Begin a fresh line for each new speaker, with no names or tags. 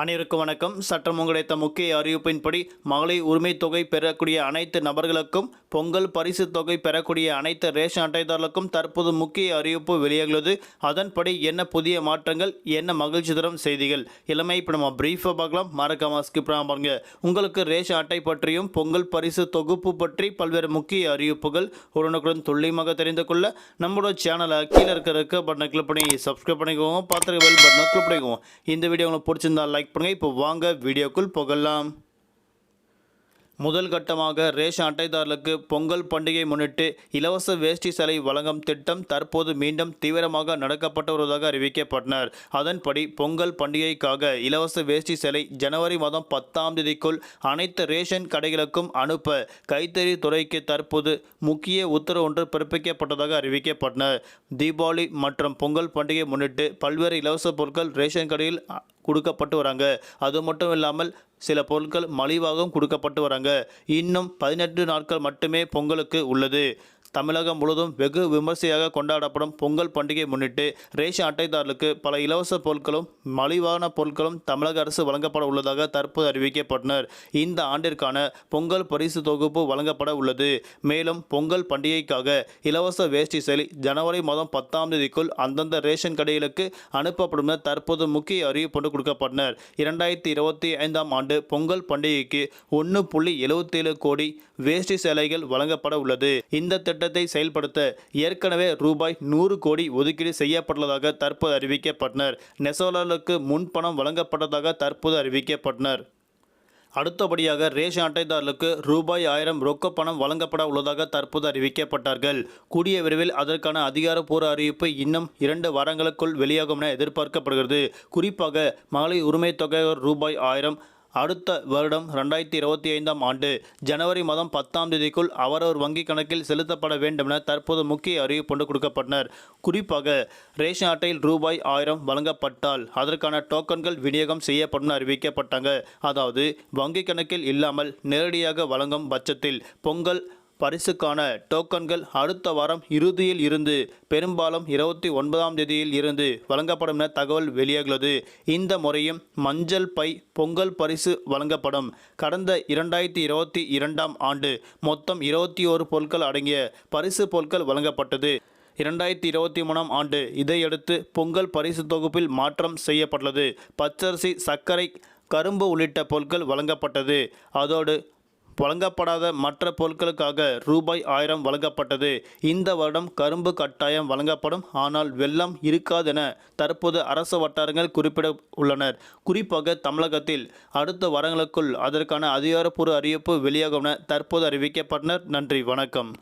அனைவருக்கும் வணக்கம். சட்டம் கிடைத்த முக்கிய அறிவிப்பின்படி மகளிர் உரிமை தொகை பெறக்கூடிய அனைத்து நபர்களுக்கும் பொங்கல் பரிசு தொகை பெறக்கூடிய அனைத்து ரேஷன் அட்டைதாரர்களுக்கும் தற்போது முக்கிய அறிவிப்பு வெளியாகியுள்ளது. அதன்படி என்ன புதிய மாற்றங்கள் என்ன மகிழ்ச்சி தரும் செய்திகள் இளமை இப்போ நம்ம பிரீஃபாக பார்க்கலாம். மறக்காம ஸ்கிப் பாருங்க. உங்களுக்கு ரேஷன் அட்டை பற்றியும் பொங்கல் பரிசு தொகுப்பு பற்றி பல்வேறு முக்கிய அறிவிப்புகள் உடனுக்குடன் துல்லியமாக தெரிந்து கொள்ள நம்மளோட சேனலை கீழே இருக்க பட்டனை கிளிக் பண்ணி சப்ஸ்கிரைப் பண்ணிக்கோங்க. பார்த்துருக்க பெல் பட்டனை கிளிக் பண்ணிக்கோங்க. இந்த வீடியோ உங்களுக்கு பிடிச்சிருந்தா லைக் பண்ணுங்கள் இப்போ வாங்க வீடியோக்குள் போகலாம். முதல் கட்டமாக ரேஷன் அட்டைதாரர்களுக்கு பொங்கல் பண்டிகை முன்னிட்டு இலவச வேஷ்டி சலை வழங்கும் திட்டம் தற்போது மீண்டும் தீவிரமாக நடக்கப்பட்டு வருவதாக அறிவிக்கப்பட்டனர். அதன்படி பொங்கல் பண்டிகைக்காக இலவச வேஷ்டி சிலை ஜனவரி மாதம் பத்தாம் தேதிக்குள் அனைத்து ரேஷன் கடைகளுக்கும் அனுப்ப கைத்தறி துறைக்கு தற்போது முக்கிய உத்தரவு ஒன்று பிறப்பிக்கப்பட்டதாக அறிவிக்கப்பட்டனர். தீபாவளி மற்றும் பொங்கல் பண்டிகை முன்னிட்டு பல்வேறு இலவச பொருட்கள் ரேஷன் கடையில் கொடுக்கப்பட்டு வராங்க. அது மட்டும் இல்லாமல் சில பொருட்கள் மலிவாகவும் கொடுக்கப்பட்டு வராங்க. இன்னும் பதினெட்டு நாட்கள் மட்டுமே பொங்கலுக்கு உள்ளது. தமிழகம் முழுவதும் வெகு விமர்சையாக கொண்டாடப்படும் பொங்கல் பண்டிகை முன்னிட்டு ரேஷன் அட்டைதாரர்களுக்கு பல இலவச பொருட்களும் மலிவான பொருட்களும் தமிழக அரசு வழங்கப்பட உள்ளதாக தற்போது அறிவிக்கப்பட்டனர். இந்த ஆண்டிற்கான பொங்கல் பரிசு தொகுப்பு வழங்கப்பட உள்ளது. மேலும் பொங்கல் பண்டிகைக்காக இலவச வேஷ்டி சேலை ஜனவரி மாதம் பத்தாம் தேதிக்குள் அந்தந்த ரேஷன் கடைகளுக்கு அனுப்பப்படும் என தற்போது முக்கிய அறிவிப்பு கொடுக்கப்பட்டனர். இரண்டாயிரத்தி இருபத்தி ஐந்தாம் ஆண்டு பொங்கல் பண்டிகைக்கு ஒன்று புள்ளி எழுபத்தேழு கோடி வேஷ்டி சேலைகள் வழங்கப்பட உள்ளது. இந்த திட்டத்தை செயல்படுத்த ஏற்கனவே ரூபாய் நூறு கோடி ஒதுக்கீடு செய்யப்பட்டுள்ளதாக தற்போது அறிவிக்கப்பட்டனர். நெசவாளர்களுக்கு முன்பணம் வழங்கப்பட்டதாக தற்போது அறிவிக்கப்பட்டனர். அடுத்தபடியாக ரேஷன் அட்டைதாரர்களுக்கு ரூபாய் ஆயிரம் ரொக்க பணம் வழங்கப்பட உள்ளதாக தற்போது அறிவிக்கப்பட்டார்கள். கூடிய விரைவில் அதற்கான அதிகாரப்பூர்வ அறிவிப்பு இன்னும் இரண்டு வாரங்களுக்குள் வெளியாகும் என எதிர்பார்க்கப்படுகிறது. குறிப்பாக மகளிர் உரிமை தொகை ரூபாய் ஆயிரம் அடுத்த வருடம் ரெண்டாயிரத்தி இருபத்தி ஐந்தாம் ஆண்டு ஜனவரி மாதம் பத்தாம் தேதிக்குள் அவரவர் வங்கி கணக்கில் செலுத்தப்பட வேண்டும் என தற்போது முக்கிய அறிவிப்பு கொடுக்கப்பட்டனர். குறிப்பாக ரேஷன் அட்டையில் ரூபாய் ஆயிரம் வழங்கப்பட்டால் அதற்கான டோக்கன்கள் விநியோகம் செய்யப்படும் அறிவிக்கப்பட்டாங்க. அதாவது வங்கி கணக்கில் இல்லாமல் நேரடியாக வழங்கும் பட்சத்தில் பொங்கல் பரிசுக்கான டோக்கன்கள் அடுத்த வாரம் இறுதியில் இருந்து பெரும்பாலும் இருபத்தி ஒன்பதாம் தேதியில் இருந்து வழங்கப்படும் என தகவல் வெளியாகியுள்ளது. இந்த முறையும் மஞ்சள் பை பொங்கல் பரிசு வழங்கப்படும். கடந்த இரண்டாயிரத்தி இருபத்தி இரண்டாம் ஆண்டு மொத்தம் இருபத்தி ஓரு பொருட்கள் அடங்கிய பரிசு பொருட்கள் வழங்கப்பட்டது. இரண்டாயிரத்தி இருபத்தி மூணாம் ஆண்டு இதையடுத்து பொங்கல் பரிசு தொகுப்பில் மாற்றம் செய்யப்பட்டுள்ளது. பச்சரிசி சர்க்கரை கரும்பு உள்ளிட்ட பொருட்கள் வழங்கப்பட்டது. அதோடு வழங்கப்படாத மற்ற பொருட்களுக்காக ரூபாய் ஆயிரம் வழங்கப்பட்டது. இந்த வருடம் கரும்பு கட்டாயம் வழங்கப்படும். ஆனால் வெள்ளம் இருக்காதென தற்போது அரசு வட்டாரங்கள் குறிப்பிட உள்ளனர் குறிப்பாக தமிழகத்தில் அடுத்த வாரங்களுக்குள் அதற்கான அதிகாரப்பூர்வ அறிவிப்பு வெளியாகும் என தற்போது அறிவிக்கப்பட்டனர். நன்றி வணக்கம்.